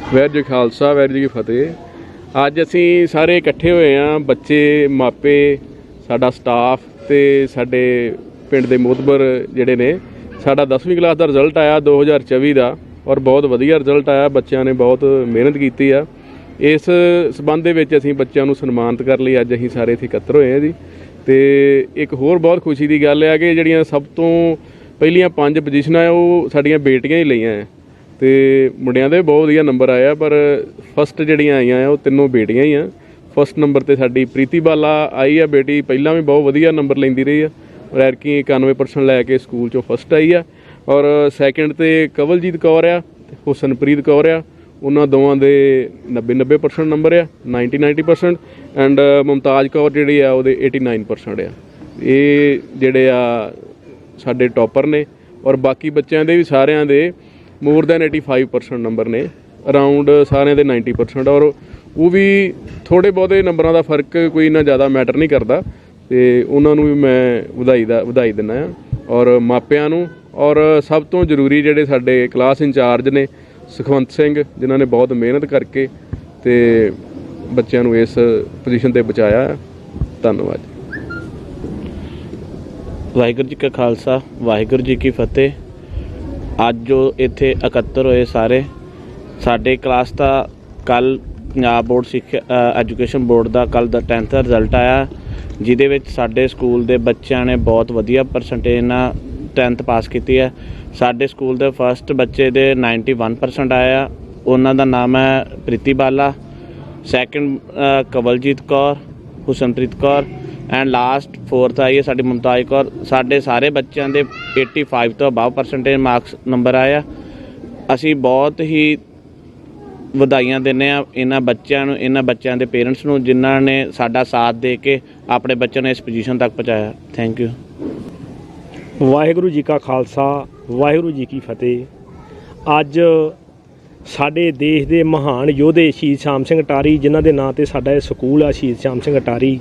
ਵਾਹਿਗੁਰੂ ਜੀ ਖਾਲਸਾ, ਵਾਹਿਗੁਰੂ ਜੀ ਕੀ ਫਤਿਹ। ਅੱਜ ਅਸੀਂ ਸਾਰੇ ਇਕੱਠੇ ਹੋਏ ਆਂ ਬੱਚੇ, ਮਾਪੇ, ਸਾਡਾ ਸਟਾਫ ਤੇ ਸਾਡੇ ਪਿੰਡ ਦੇ ਮੋਤਬਰ ਜਿਹੜੇ ਨੇ। ਸਾਡਾ 10ਵੀਂ ਕਲਾਸ ਦਾ ਰਿਜ਼ਲਟ ਆਇਆ 2024 ਦਾ ਔਰ ਬਹੁਤ ਵਧੀਆ ਰਿਜ਼ਲਟ ਆਇਆ। ਬੱਚਿਆਂ ਨੇ ਬਹੁਤ ਮਿਹਨਤ ਕੀਤੀ ਆ। ਇਸ ਸਬੰਧ ਦੇ ਵਿੱਚ ਅਸੀਂ ਬੱਚਿਆਂ ਨੂੰ ਸਨਮਾਨਿਤ ਕਰਨ ਲਈ ਅੱਜ ਅਸੀਂ ਸਾਰੇ ਇੱਥੇ ਇਕੱਤਰ ਹੋਏ ਹਾਂ ਜੀ। ਤੇ ਇੱਕ ਹੋਰ ਬਹੁਤ ਖੁਸ਼ੀ ਦੀ ਗੱਲ ਹੈ ਕਿ ਜਿਹੜੀਆਂ ਸਭ ਤੋਂ ਪਹਿਲੀਆਂ ਪੰਜ ਪੋਜੀਸ਼ਨਾਂ ਆ, ਉਹ ਸਾਡੀਆਂ ਬੇਟੀਆਂ ਹੀ ਲਈਆਂ ਆ। ਤੇ ਮੁੰਡਿਆਂ ਦੇ ਬਹੁਤ ਵਧੀਆ ਨੰਬਰ ਆਇਆ ਪਰ ਫਸਟ ਜਿਹੜੀਆਂ ਆਈਆਂ ਆ, ਉਹ ਤਿੰਨੋਂ ਬੇਟੀਆਂ ਹੀ ਆ। ਫਸਟ ਨੰਬਰ ਤੇ ਸਾਡੀ ਪ੍ਰੀਤੀ ਬਾਲਾ ਆਈ ਆ ਬੇਟੀ, ਪਹਿਲਾਂ ਵੀ ਬਹੁਤ ਵਧੀਆ ਨੰਬਰ ਲੈਂਦੀ ਰਹੀ ਆ। ਔਰ ਐਰਕੀ 91% ਲੈ ਕੇ ਸਕੂਲ ਚੋਂ ਫਸਟ ਆਈ ਆ। ਔਰ ਸੈਕੰਡ ਤੇ ਕਵਲਜੀਤ ਕੌਰ ਆ ਤੇ ਹੁਸਨਪ੍ਰੀਤ ਕੌਰ ਆ। ਉਹਨਾਂ ਦੋਵਾਂ ਦੇ 90 90% ਨੰਬਰ ਆ 90 90% ਐਂਡ ਮੁਮਤਾਜ ਕੌਰ ਜਿਹੜੀ ਆ, ਉਹਦੇ 89% ਆ। ਇਹ ਜਿਹੜੇ ਆ ਸਾਡੇ ਟੌਪਰ ਨੇ। ਔਰ ਬਾਕੀ ਬੱਚਿਆਂ ਦੇ ਵੀ ਸਾਰਿਆਂ ਦੇ ਮੋਰ ਦੈਨ 85% ਨੰਬਰ ਨੇ ਅਰਾਊਂਡ ਸਾਰਿਆਂ ਦੇ 90% ਔਰ ਉਹ ਵੀ ਥੋੜੇ ਬਹੁਤੇ ਨੰਬਰਾਂ ਦਾ ਫ਼ਰਕ ਕੋਈ ਇੰਨਾ ਜ਼ਿਆਦਾ ਮੈਟਰ ਨਹੀਂ ਕਰਦਾ, ਤੇ ਉਹਨਾਂ ਨੂੰ ਵੀ ਮੈਂ ਵਧਾਈ ਦਾ, ਵਧਾਈ ਦਿੰਦਾ ਆ ਔਰ ਮਾਪਿਆਂ ਨੂੰ, ਔਰ ਸਭ ਤੋਂ ਜ਼ਰੂਰੀ ਜਿਹੜੇ ਸਾਡੇ ਕਲਾਸ ਇੰਚਾਰਜ ਨੇ, ਸੁਖਵੰਤ ਸਿੰਘ, ਜਿਨ੍ਹਾਂ ਨੇ ਬਹੁਤ ਮਿਹਨਤ ਕਰਕੇ ਤੇ ਬੱਚਿਆਂ ਨੂੰ ਇਸ ਪੋਜੀਸ਼ਨ ਤੇ ਬਚਾਇਆ ਹੈ। ਧੰਨਵਾਦ ਵਾਹਿਗੁਰੂ ਜੀ ਕਾ ਖਾਲਸਾ, ਵਾਹਿਗੁਰੂ ਜੀ ਕੀ ਫਤਿਹ ਅੱਜ ਜੋ ਇੱਥੇ ਇਕੱਤਰ ਹੋਏ ਸਾਰੇ। ਸਾਡੇ ਕਲਾਸ ਦਾ ਕੱਲ ਪੰਜਾਬ ਬੋਰਡ ਸਿੱਖਿਆ ਐਜੂਕੇਸ਼ਨ ਬੋਰਡ ਦਾ ਕੱਲ ਦਾ 10th ਦਾ ਰਿਜ਼ਲਟ ਆਇਆ, ਜਿਹਦੇ ਵਿੱਚ ਸਾਡੇ ਸਕੂਲ ਦੇ ਬੱਚਿਆਂ ਨੇ ਬਹੁਤ ਵਧੀਆ ਪਰਸੈਂਟੇਜ ਨਾਲ 10th ਪਾਸ ਕੀਤੀ ਹੈ। ਸਾਡੇ ਸਕੂਲ ਦੇ ਫਰਸਟ ਬੱਚੇ ਦੇ 91% ਆਇਆ। ਉਹਨਾਂ ਦਾ ਨਾਮ ਹੈ Preeti Bala second Kawaljit Kaur, Husanpreet Kaur and last fourth ਆਈ ਹੈ ਸਾਡੀ ਮੁਮਤਾਜ ਕੌਰ। ਸਾਡੇ ਸਾਰੇ ਬੱਚਿਆਂ ਦੇ 85 ਤੋਂ ਅਬਵ ਪਰਸੈਂਟੇਜ ਮਾਰਕਸ ਨੰਬਰ ਆਇਆ ਅਸੀਂ ਬਹੁਤ ਹੀ ਵਧਾਈਆਂ ਦਿੰਦੇ ਆ ਇਹਨਾਂ ਬੱਚਿਆਂ ਨੂੰ, ਇਹਨਾਂ ਬੱਚਿਆਂ ਦੇ ਪੇਰੈਂਟਸ ਨੂੰ, ਜਿਨ੍ਹਾਂ ਨੇ ਸਾਡਾ ਸਾਥ ਦੇ ਕੇ ਆਪਣੇ ਬੱਚਿਆਂ ਨੂੰ ਇਸ ਪੋਜੀਸ਼ਨ ਤੱਕ ਪਹੁੰਚਾਇਆ। ਥੈਂਕ ਯੂ ਵਾਹਿਗੁਰੂ ਜੀ ਕਾ ਖਾਲਸਾ, ਵਾਹਿਗੁਰੂ ਜੀ ਕੀ ਫਤਿਹ। ਅੱਜ ਸਾਡੇ ਦੇਸ਼ ਦੇ ਮਹਾਨ ਯੋਧੇ ਸ਼ਹੀਦ ਸ਼ਾਮ ਸਿੰਘ ਅਟਾਰੀ, ਜਿਨ੍ਹਾਂ ਦੇ ਨਾਂ ਤੇ ਸਾਡਾ ਇਹ ਸਕੂਲ ਆ ਸ਼ਹੀਦ ਸ਼ਾਮ ਸਿੰਘ ਅਟਾਰੀ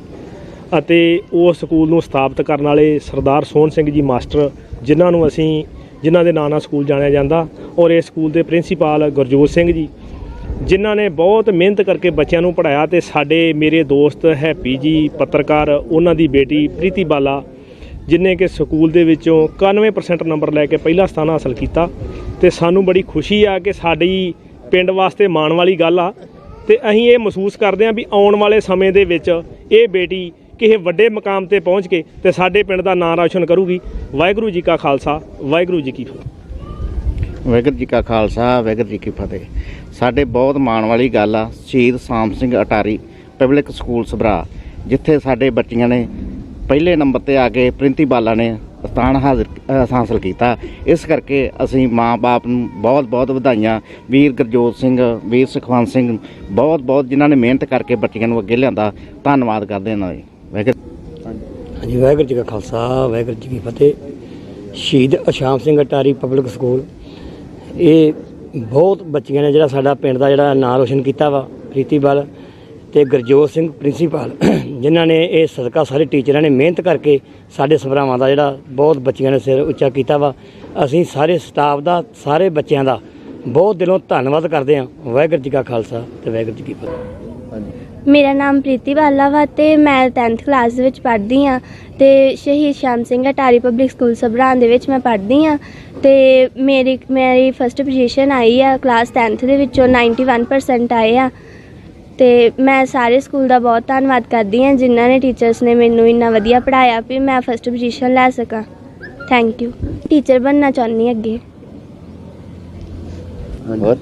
ਅਤੇ ਉਹ ਸਕੂਲ ਨੂੰ ਸਥਾਪਿਤ ਕਰਨ ਵਾਲੇ ਸਰਦਾਰ ਸੋਹਣ ਸਿੰਘ ਜੀ ਮਾਸਟਰ, ਜਿਨ੍ਹਾਂ ਨੂੰ ਅਸੀਂ, ਜਿਨ੍ਹਾਂ ਦੇ ਨਾਂ ਨਾਲ ਸਕੂਲ ਜਾਣਿਆ ਜਾਂਦਾ, ਔਰ ਇਸ ਸਕੂਲ ਦੇ ਪ੍ਰਿੰਸੀਪਲ ਗੁਰਜੋਤ ਸਿੰਘ ਜੀ, ਜਿਨ੍ਹਾਂ ਨੇ ਬਹੁਤ ਮਿਹਨਤ ਕਰਕੇ ਬੱਚਿਆਂ ਨੂੰ ਪੜਾਇਆ ਤੇ ਸਾਡੇ ਮੇਰੇ ਦੋਸਤ ਹੈਪੀ ਜੀ ਪੱਤਰਕਾਰ, ਉਹਨਾਂ ਦੀ ਬੇਟੀ ਪ੍ਰੀਤੀ ਬਾਲਾ, ਜਿਨੇ ਕਿ ਸਕੂਲ ਦੇ ਵਿੱਚੋਂ 91% ਨੰਬਰ ਲੈ ਕੇ ਪਹਿਲਾ ਸਥਾਨ ਹਾਸਲ ਕੀਤਾ ਤੇ ਸਾਨੂੰ ਬੜੀ ਖੁਸ਼ੀ ਆ ਕਿ ਸਾਡੀ ਪਿੰਡ ਵਾਸਤੇ ਮਾਣ ਵਾਲੀ ਗੱਲ ਆ ਤੇ ਅਸੀਂ ਇਹ ਮਹਿਸੂਸ ਕਰਦੇ ਹਾਂ ਵੀ ਆਉਣ ਵਾਲੇ ਸਮੇਂ ਦੇ ਵਿੱਚ ਇਹ ਬੇਟੀ ਕਿਸੇ ਵੱਡੇ ਮਕਾਮ ਤੇ ਪਹੁੰਚ ਕੇ ਤੇ ਸਾਡੇ ਪਿੰਡ ਦਾ ਨਾਂ ਰੌਸ਼ਨ ਕਰੂਗੀ। ਵਾਹਿਗੁਰੂ ਜੀ ਕਾ ਖਾਲਸਾ ਵਾਹਿਗੁਰੂ ਜੀ ਕੀ ਫਤਿਹ। ਵਾਹਿਗੁਰੂ ਜੀ ਕਾ ਖਾਲਸਾ ਵਾਹਿਗੁਰੂ ਜੀ ਕੀ ਫਤਿਹ। ਸਾਡੇ ਬਹੁਤ ਮਾਣ ਵਾਲੀ ਗੱਲ ਆ ਸ਼ਹੀਦ ਸਾਮ ਸਿੰਘ ਅਟਾਰੀ ਪਬਲਿਕ ਸਕੂਲ ਸਭਰਾ ਜਿੱਥੇ ਸਾਡੇ ਬੱਚੀਆਂ ਨੇ ਪਹਿਲੇ ਨੰਬਰ ਤੇ ਆ ਕੇ ਪ੍ਰਿੰਤੀ ਨੇ ਸਥਾਨ ਹਾਜ਼ਰ ਅ, ਹਾਸਲ ਕੀਤਾ। ਇਸ ਕਰਕੇ ਅਸੀਂ ਮਾਂ-ਬਾਪ ਨੂੰ ਬਹੁਤ-ਬਹੁਤ ਵਧਾਈਆਂ। ਵੀਰ ਗੁਰਜੋਤ ਸਿੰਘ ਵੀਰ ਸੁਖਵੰਤ ਸਿੰਘ ਬਹੁਤ ਬਹੁਤ ਜਿਨ੍ਹਾਂ ਨੇ ਮਿਹਨਤ ਕਰਕੇ ਬੱਚੀਆਂ ਨੂੰ ਅੱਗੇ ਲਿਆਂਦਾ। ਧੰਨਵਾਦ ਕਰਦੇ ਹਾਂ ਜੀ। ਵਾਹਿਗੁਰੂ ਹਾਂਜੀ ਵਾਹਿਗੁਰੂ ਜੀ ਕਾ ਖਾਲਸਾ ਵਾਹਿਗੁਰੂ ਜੀ ਕੀ ਫਤਿਹ। Shaheed Sham Singh Attari public school. ਇਹ ਬਹੁਤ ਬੱਚੀਆਂ ਨੇ ਜਿਹੜਾ ਸਾਡਾ ਪਿੰਡ ਦਾ ਜਿਹੜਾ ਨਾਂ ਰੋਸ਼ਨ ਕੀਤਾ ਵਾ ਪ੍ਰੀਤੀ ਬਲ ਤੇ ਗੁਰਜੋਤ ਸਿੰਘ ਪ੍ਰਿੰਸੀਪਲ ਜਿਨ੍ਹਾਂ ਨੇ ਇਹ ਸਦਕਾ ਸਾਰੇ ਟੀਚਰਾਂ ਨੇ ਮਿਹਨਤ ਕਰਕੇ ਸਾਡੇ ਸਭਰਾਵਾਂ ਦਾ ਜਿਹੜਾ ਬਹੁਤ ਬੱਚੀਆਂ ਨੇ ਸਿਰ ਉੱਚਾ ਕੀਤਾ ਵਾ। ਅਸੀਂ ਸਾਰੇ ਸਟਾਫ ਦਾ ਸਾਰੇ ਬੱਚਿਆਂ ਦਾ ਬਹੁਤ ਦਿਲੋਂ ਧੰਨਵਾਦ ਕਰਦੇ ਹਾਂ। ਵਾਹਿਗੁਰੂ ਜੀ ਕਾ ਖਾਲਸਾ ਤੇ ਵਾਹਿਗੁਰੂ ਜੀ ਕੀ ਫਤਿਹ। ਮੇਰਾ ਨਾਮ ਪ੍ਰੀਤੀ ਬਾਲਾ ਵਾ ਤੇ ਮੈਂ 10th ਕਲਾਸ ਦੇ ਵਿੱਚ ਪੜ੍ਹਦੀ ਆ ਤੇ ਸ਼ਹੀਦ ਸ਼ਾਮ ਸਿੰਘ ਅਟਾਰੀ ਪਬਲਿਕ ਸਕੂਲ ਸਭਰਾਂ ਦੇ ਵਿੱਚ ਮੈਂ ਪੜ੍ਹਦੀ ਆ ਤੇ ਮੇਰੀ ਮੇਰੀ ਫਸਟ ਪੋਜੀਸ਼ਨ ਆਈ ਆ ਕਲਾਸ 10th ਦੇ ਵਿੱਚੋਂ 91% ਆਏ ਆ ਤੇ ਮੈਂ ਸਾਰੇ ਸਕੂਲ ਦਾ ਬਹੁਤ ਧੰਨਵਾਦ ਕਰਦੀ ਆ ਜਿਨ੍ਹਾਂ ਨੇ ਟੀਚਰਸ ਨੇ ਮੈਨੂੰ ਇੰਨਾ ਵਧੀਆ ਪੜਾਇਆ ਵੀ ਮੈਂ ਫਸਟ ਪੋਜੀਸ਼ਨ ਲੈ ਸਕਾਂ। ਥੈਂਕ ਯੂ ਟੀਚਰ ਬਣਨਾ ਚਾਹੁੰਦੀ ਅੱਗੇ। ਹੋਰ?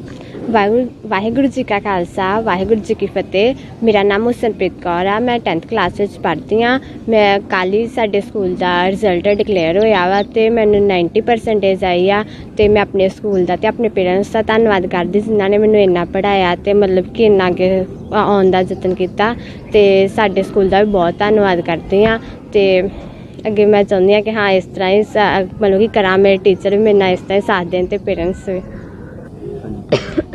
ਵਾਹਿਗੁਰੂ ਵਾਹਿਗੁਰੂ ਜੀ ਕਾ ਖਾਲਸਾ, ਵਾਹਿਗੁਰੂ ਜੀ ਕੀ ਫਤਿਹ। ਮੇਰਾ ਨਾਮ ਹੁਸਨਪ੍ਰੀਤ ਕੌਰ ਆ, ਮੈਂ 10th ਕਲਾਸ ਵਿੱਚ ਪੜ੍ਹਦੀ ਆ। ਮੈਂ ਕੱਲ੍ਹ ਹੀ ਸਾਡੇ ਸਕੂਲ ਦਾ ਰਿਜ਼ਲਟ ਡਿਕਲੇਅਰ ਹੋਇਆ ਵਾ ਤੇ ਮੈਨੂੰ 90% ਆਈ ਆ ਤੇ ਮੈਂ ਆਪਣੇ ਸਕੂਲ ਦਾ ਤੇ ਆਪਣੇ ਪੇਰੈਂਟਸ ਦਾ ਧੰਨਵਾਦ ਕਰਦੀ ਜਿਨ੍ਹਾਂ ਨੇ ਮੈਨੂੰ ਇੰਨਾ ਪੜਾਇਆ ਤੇ ਮਤਲਬ ਕਿ ਇੰਨਾ ਅੱਗੇ ਆਉਣ ਦਾ ਯਤਨ ਕੀਤਾ ਤੇ ਸਾਡੇ ਸਕੂਲ ਦਾ ਵੀ ਬਹੁਤ ਧੰਨਵਾਦ ਕਰਦੀ ਆ ਤੇ ਅੱਗੇ ਮੈਂ ਚਾਹੁੰਦੀ ਆ ਕਿ ਹਾਂ, ਇਸ ਤਰ੍ਹਾਂ ਹੀ ਸਾ- ਮਤਲਬ ਕਿ ਕਰਾਂ, ਮੇਰੇ ਟੀਚਰ ਵੀ ਮੇਰੇ ਨਾਲ ਇਸ ਤਰ੍ਹਾਂ ਹੀ ਸਾਥ ਦੇਣ ਤੇ ਪੇਰੈਂਟਸ ਵੀ।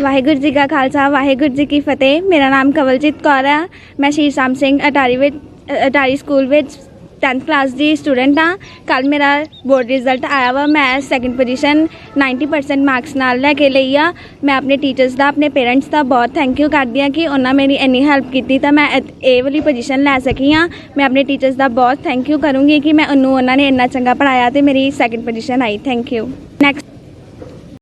ਵਾਹਿਗੁਰੂ ਜੀ ਕਾ ਖਾਲਸਾ, ਵਾਹਿਗੁਰੂ ਜੀ ਕੀ ਫਤਿਹ। ਮੇਰਾ ਨਾਮ ਕਵਲਜੀਤ ਕੌਰ ਹੈ ਮੈਂ ਸ਼ਹੀਦ ਸ਼ਾਮ ਸਿੰਘ ਅਟਾਰੀ ਵਿੱਚ ਅਟਾਰੀ ਸਕੂਲ ਵਿੱਚ 10th ਕਲਾਸ ਦੀ ਸਟੂਡੈਂਟ ਹਾਂ ਕੱਲ ਮੇਰਾ ਬੋਰਡ ਰਿਜ਼ਲਟ ਆਇਆ ਵਾ। ਮੈਂ ਸੈਕਿੰਡ ਪੋਜੀਸ਼ਨ 90% ਮਾਰਕਸ ਨਾਲ ਲੈ ਕੇ ਲਈ ਆ। ਮੈਂ ਆਪਣੇ ਟੀਚਰਸ ਦਾ, ਆਪਣੇ ਪੇਰੈਂਟਸ ਦਾ ਬਹੁਤ ਥੈਂਕ ਯੂ ਕਰਦੀ ਹਾਂ ਕਿ ਉਹਨਾਂ ਮੇਰੀ ਇੰਨੀ ਹੈਲਪ ਕੀਤੀ ਤਾਂ ਮੈਂ ਇਹ ਵਾਲੀ ਪੋਜੀਸ਼ਨ ਲੈ ਸਕੀ ਹਾਂ ਮੈਂ ਆਪਣੇ ਟੀਚਰਸ ਦਾ ਬਹੁਤ ਥੈਂਕ ਯੂ ਕਰੂੰਗੀ ਕਿ ਮੈਂ ਉਹਨੂੰ, ਉਹਨਾਂ ਨੇ ਇੰਨਾ ਚੰਗਾ ਪੜਾਇਆ ਤੇ ਮੇਰੀ second position I. Thank you next